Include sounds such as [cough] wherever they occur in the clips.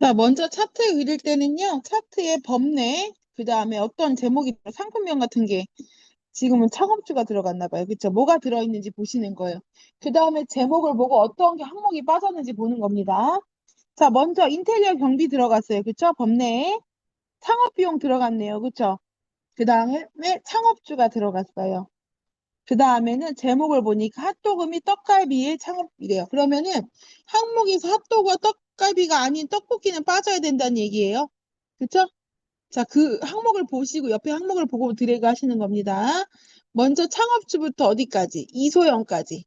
자, 먼저 차트 그릴 때는요, 차트의 범례, 그 다음에 어떤 제목이 상품명 같은 게 지금은 창업주가 들어갔나 봐요. 그쵸? 뭐가 들어있는지 보시는 거예요. 그 다음에 제목을 보고 어떤 게 항목이 빠졌는지 보는 겁니다. 자, 먼저 인테리어 경비 들어갔어요. 그쵸? 범례에 창업비용 들어갔네요. 그쵸? 그 다음에 창업주가 들어갔어요. 그 다음에는 제목을 보니까 핫도그 및 떡갈비의 창업이래요. 그러면은 항목에서 핫도그와 떡 갈비가 아닌 떡볶이는 빠져야 된다는 얘기예요. 그쵸? 자, 그 항목을 보시고 옆에 항목을 보고 드래그 하시는 겁니다. 먼저 창업주부터 어디까지? 이소영까지.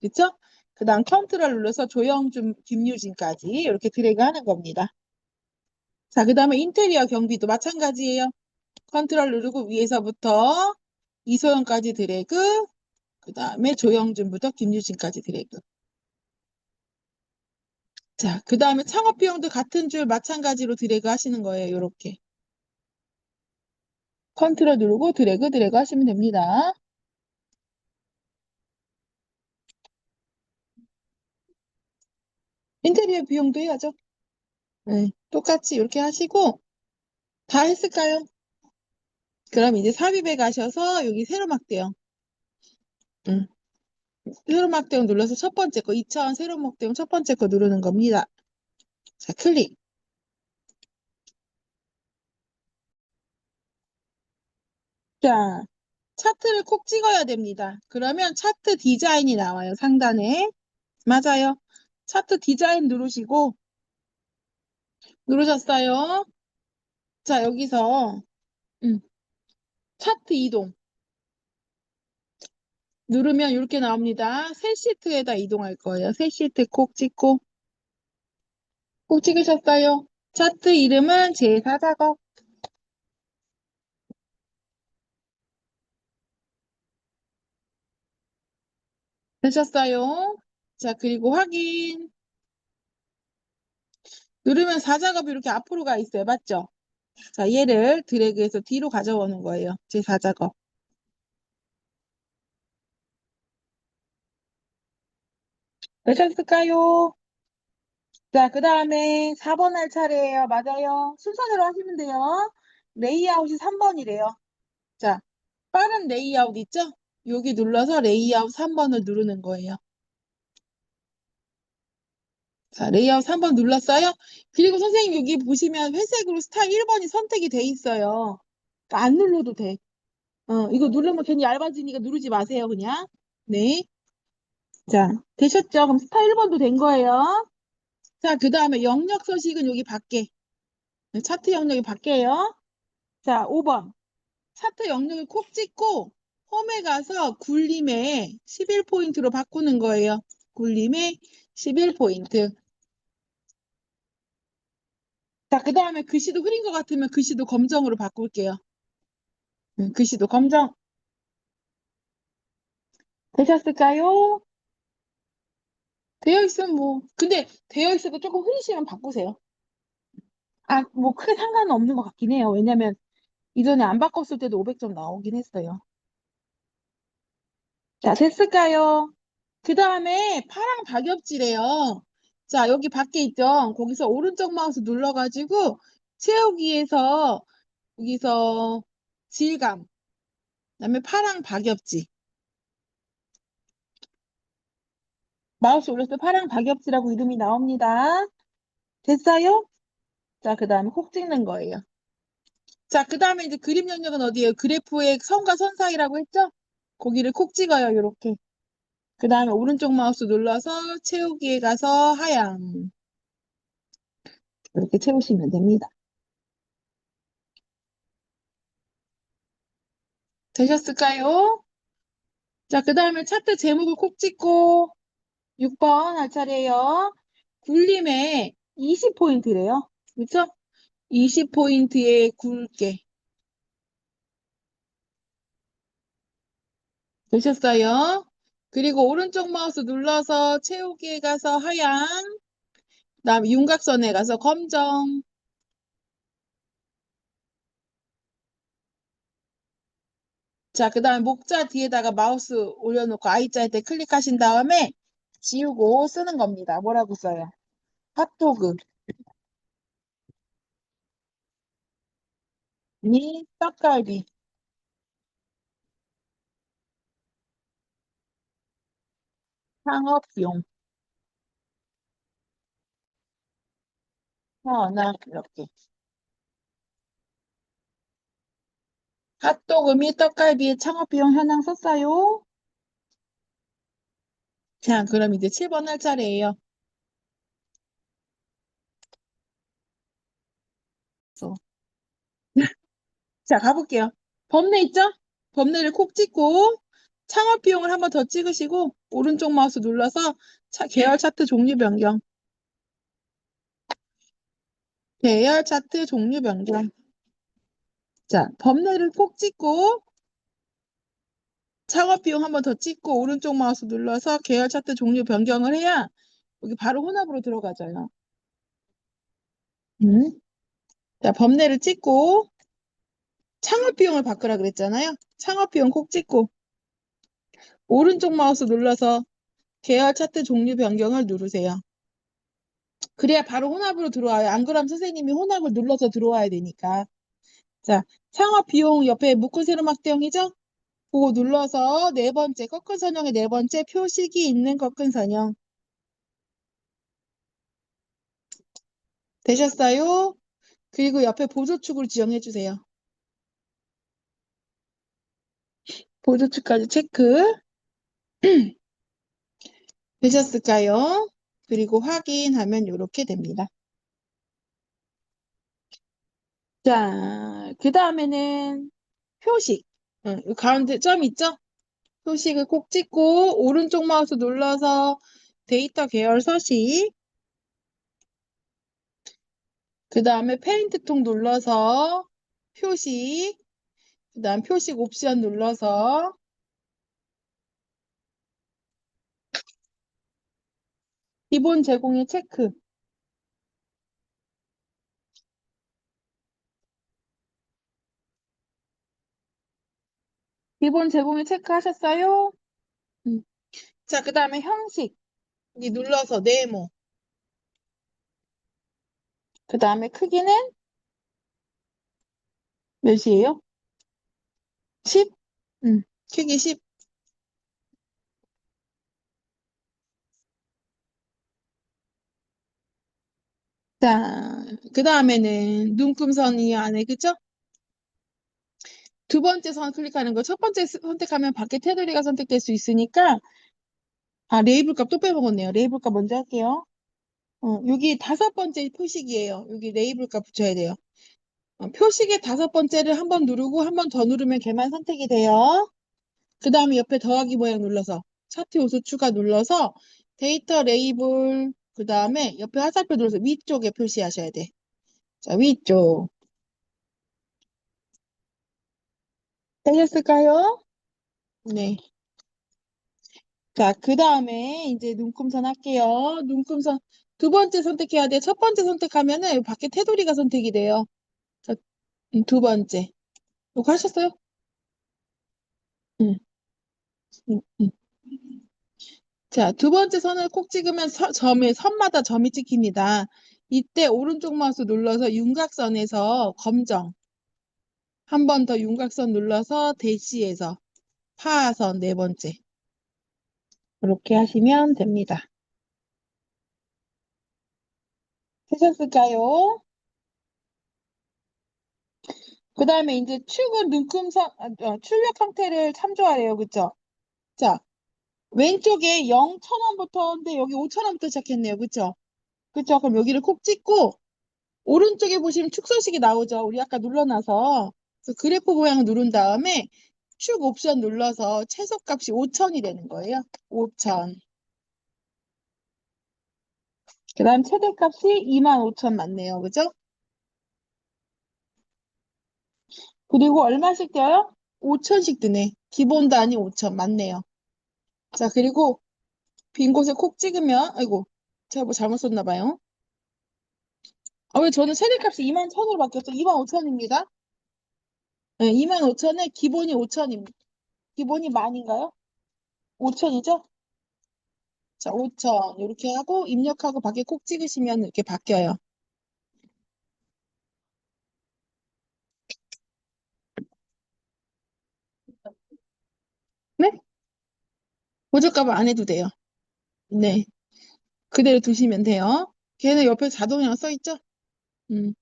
그쵸? 그 다음 컨트롤 눌러서 조영준, 김유진까지 이렇게 드래그 하는 겁니다. 자, 그 다음에 인테리어 경비도 마찬가지예요. 컨트롤 누르고 위에서부터 이소영까지 드래그, 그 다음에 조영준부터 김유진까지 드래그. 자, 그 다음에 창업 비용도 같은 줄 마찬가지로 드래그 하시는 거예요. 이렇게. 컨트롤 누르고 드래그 드래그 하시면 됩니다. 인테리어 비용도 해야죠. 네, 똑같이 이렇게 하시고 다 했을까요? 그럼 이제 삽입에 가셔서 여기 세로막대형 응. 세로막대형 눌러서 첫 번째 거2000 세로막대형 첫 번째 거 누르는 겁니다. 자, 클릭. 자, 차트를 콕 찍어야 됩니다. 그러면 차트 디자인이 나와요. 상단에. 맞아요. 차트 디자인 누르시고 누르셨어요. 자, 여기서 음, 차트 이동 누르면 이렇게 나옵니다. 새 시트에다 이동할 거예요. 새 시트 콕 찍고 콕 찍으셨어요. 차트 이름은 제4작업 되셨어요? 자, 그리고 확인 누르면 4작업이 이렇게 앞으로 가 있어요. 맞죠? 자, 얘를 드래그해서 뒤로 가져오는 거예요. 제4작업 되셨을까요? 자, 그 다음에 4번 할 차례예요. 맞아요. 순서대로 하시면 돼요. 레이아웃이 3번이래요. 자, 빠른 레이아웃 있죠? 여기 눌러서 레이아웃 3번을 누르는 거예요. 자, 레이아웃 3번 눌렀어요? 그리고 선생님 여기 보시면 회색으로 스타일 1번이 선택이 돼 있어요. 그러니까 안 눌러도 돼. 어, 이거 누르면 괜히 얇아지니까 누르지 마세요, 그냥. 네. 자, 되셨죠? 그럼 스타일 1번도 된 거예요. 자, 그 다음에 영역 서식은 여기 밖에. 네, 차트 영역이 밖에요. 자, 5번. 차트 영역을 콕 찍고 홈에 가서 굴림에 11포인트로 바꾸는 거예요. 굴림에 11포인트. 자, 그 다음에 글씨도 흐린 것 같으면 글씨도 검정으로 바꿀게요. 음, 글씨도 검정. 되셨을까요? 되어 있으면 뭐, 근데 되어 있어도 조금 흐리시면 바꾸세요. 아, 뭐 크게 상관은 없는 것 같긴 해요. 왜냐면 이전에 안 바꿨을 때도 500점 나오긴 했어요. 자, 됐을까요? 그 다음에 파랑 박엽지래요. 자, 여기 밖에 있죠? 거기서 오른쪽 마우스 눌러가지고 채우기에서 여기서 질감, 그 다음에 파랑 박엽지. 마우스 올렸을 때 파랑 박엽지라고 이름이 나옵니다. 됐어요? 자, 그 다음에 콕 찍는 거예요. 자, 그 다음에 이제 그림 영역은 어디예요? 그래프의 선과 선 사이라고 했죠? 거기를 콕 찍어요, 이렇게. 그 다음에 오른쪽 마우스 눌러서 채우기에 가서 하향. 이렇게 채우시면 됩니다. 되셨을까요? 자, 그 다음에 차트 제목을 콕 찍고 6번 할 차례예요. 굴림에 20포인트래요. 그렇죠? 20포인트의 굵게. 되셨어요? 그리고 오른쪽 마우스 눌러서 채우기에 가서 그 다음 윤곽선에 가서 검정, 자, 그 다음에 목자 뒤에다가 마우스 올려놓고 I자 할 때 클릭하신 다음에 지우고 쓰는 겁니다. 뭐라고 써요? 핫도그. 니 떡갈비. 상업용. 어, 나 이렇게. 핫도그 및 떡갈비의 창업비용 현황 썼어요? 자, 그럼 이제 7번 할 차례예요. [laughs] 자, 가볼게요. 범례 있죠? 범례를 콕 찍고 창업 비용을 한번 더 찍으시고 오른쪽 마우스 눌러서 차- 계열 차트 종류 변경. 계열 차트 종류 변경. 자, 범례를 콕 찍고 창업 비용 한 번 더 찍고 오른쪽 마우스 눌러서 계열 차트 종류 변경을 해야 여기 바로 혼합으로 들어가져요. 음. 자, 범례를 찍고 창업 비용을 바꾸라 그랬잖아요. 창업 비용 콕 찍고 오른쪽 마우스 눌러서 계열 차트 종류 변경을 누르세요. 그래야 바로 혼합으로 들어와요. 안 그러면 선생님이 혼합을 눌러서 들어와야 되니까. 자, 창업 비용 옆에 묶은 세로 막 대형이죠? 그거 눌러서 네 번째, 꺾은 선형의 네 번째 표식이 있는 꺾은 선형. 되셨어요? 그리고 옆에 보조축을 지정해 주세요. 보조축까지 체크. [clears throat] 되셨을까요? 그리고 확인하면 이렇게 됩니다. 자, 그 다음에는 표식. 응, 이 가운데 점 있죠? 표식을 꼭 찍고 오른쪽 마우스 눌러서 데이터 계열 서식. 그 다음에 페인트 통 눌러서 표식. 그 다음 표식 옵션 눌러서 기본 제공의 체크. 기본 제공의 체크 하셨어요? 음. 자, 그 다음에 형식. 이 눌러서 네모. 그 다음에 크기는 몇이에요? 10? 음, 크기 10. 자, 그 다음에는 눈금선이 안에, 그죠? 두 번째 선 클릭하는 거, 첫 번째 스- 선택하면 밖에 테두리가 선택될 수 있으니까, 아, 레이블 값 또 빼먹었네요. 레이블 값 먼저 할게요. 어, 여기 다섯 번째 표식이에요. 여기 레이블 값 붙여야 돼요. 어, 표식의 다섯 번째를 한 번 누르고 한 번 더 누르면 걔만 선택이 돼요. 그 다음에 옆에 더하기 모양 눌러서 차트 요소 추가 눌러서 데이터 레이블 그 다음에 옆에 화살표 눌러서 위쪽에 표시하셔야 돼. 자, 위쪽. 되셨을까요? 네. 자, 그 다음에 이제 눈금선 할게요. 눈금선 두 번째 선택해야 돼. 첫 번째 선택하면은 밖에 테두리가 선택이 돼요. 자, 음, 두 번째. 이거 하셨어요? 응. 응, 응. 자, 두 번째 선을 콕 찍으면 서, 점에, 선마다 점이 찍힙니다. 이때 오른쪽 마우스 눌러서 윤곽선에서 검정. 한 번 더 윤곽선 눌러서 대시에서 파선 네 번째. 이렇게 하시면 됩니다. 되셨을까요? 그 다음에 이제 축은 눈금선, 아, 어, 출력 형태를 참조하래요. 그쵸? 자, 왼쪽에 0, 1000원부터인데 여기 5000원부터 시작했네요. 그쵸? 그쵸? 그럼 여기를 콕 찍고 오른쪽에 보시면 축 서식이 나오죠. 우리 아까 눌러놔서 그래프 모양을 누른 다음에 축 옵션 눌러서 최소값이 5천이 되는 거예요. 5천. 그 다음 최대값이 25,000 맞네요. 그죠? 그리고 얼마씩 떼요? 5천씩 드네. 기본 단위 5천 맞네요. 자, 그리고 빈 곳에 콕 찍으면 아이고 제가 뭐 잘못 썼나 봐요. 아, 왜 저는 최대값이 21,000으로 바뀌었죠? 25,000입니다. 25,000에 기본이 5,000입니다. 기본이 만인가요? 5,000이죠? 자, 5,000 이렇게 하고 입력하고 밖에 꼭 찍으시면 이렇게 바뀌어요. 네? 보조값을 안 해도 돼요. 네. 그대로 두시면 돼요. 걔는 옆에 자동이라고 써있죠? 음.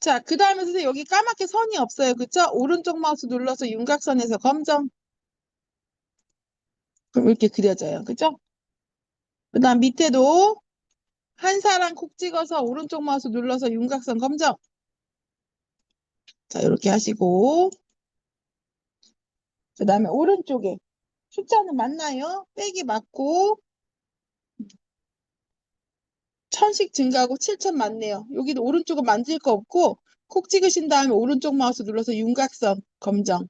자, 그 다음에 선생님 여기 까맣게 선이 없어요. 그쵸? 오른쪽 마우스 눌러서 윤곽선에서 검정. 그럼 이렇게 그려져요. 그죠? 그 다음 밑에도 한 사람 콕 찍어서 오른쪽 마우스 눌러서 윤곽선 검정. 자, 이렇게 하시고. 그 다음에 오른쪽에 숫자는 맞나요? 빼기 맞고. 천씩 증가하고 7천 맞네요. 여기도 오른쪽은 만질 거 없고 콕 찍으신 다음에 오른쪽 마우스 눌러서 윤곽선 검정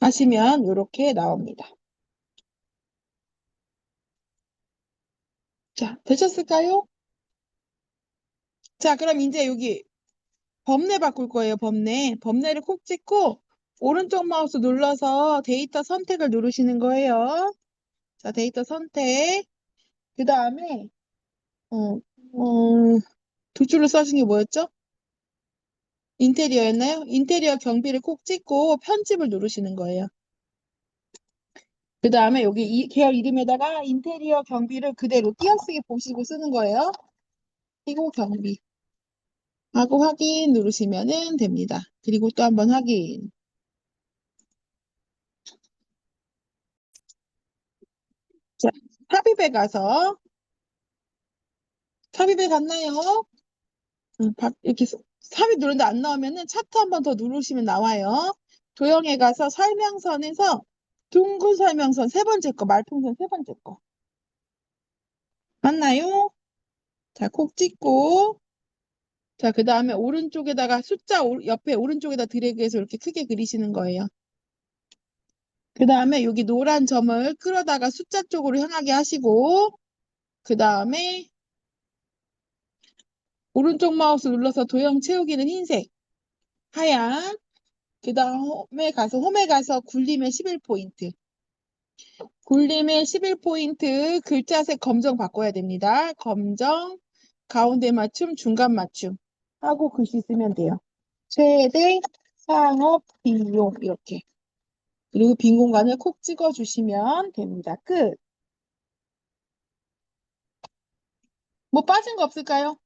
하시면 이렇게 나옵니다. 자, 되셨을까요? 자, 그럼 이제 여기 범례 바꿀 거예요. 범례. 범례를 콕 찍고 오른쪽 마우스 눌러서 데이터 선택을 누르시는 거예요. 자, 데이터 선택. 그 다음에 어, 어, 두 줄로 써신 게 뭐였죠? 인테리어였나요? 인테리어 경비를 콕 찍고 편집을 누르시는 거예요. 그 다음에 여기 이 계열 이름에다가 인테리어 경비를 그대로 띄어쓰기 보시고 쓰는 거예요. 그리고 경비. 하고 확인 누르시면 됩니다. 그리고 또 한 번 확인. 자, 삽입에 가서 삽입에 갔나요? 응, 바- 이렇게 서- 삽입 누르는데 안 나오면은 차트 한 번 더 누르시면 나와요. 도형에 가서 설명선에서 둥근 설명선 세 번째 거, 말풍선 세 번째 거. 맞나요? 자, 콕 찍고 자, 그 다음에 오른쪽에다가 숫자 오- 옆에 오른쪽에다 드래그해서 이렇게 크게 그리시는 거예요. 그 다음에 여기 노란 점을 끌어다가 숫자 쪽으로 향하게 하시고 그 다음에 오른쪽 마우스 눌러서 도형 채우기는 흰색, 하얀 그 다음에 가서 홈에 가서 굴림의 11포인트 굴림의 11포인트 글자색 검정 바꿔야 됩니다. 검정, 가운데 맞춤, 중간 맞춤 하고 글씨 쓰면 돼요. 최대 상업 비용 이렇게 그리고 빈 공간을 콕 찍어주시면 됩니다. 끝. 뭐 빠진 거 없을까요?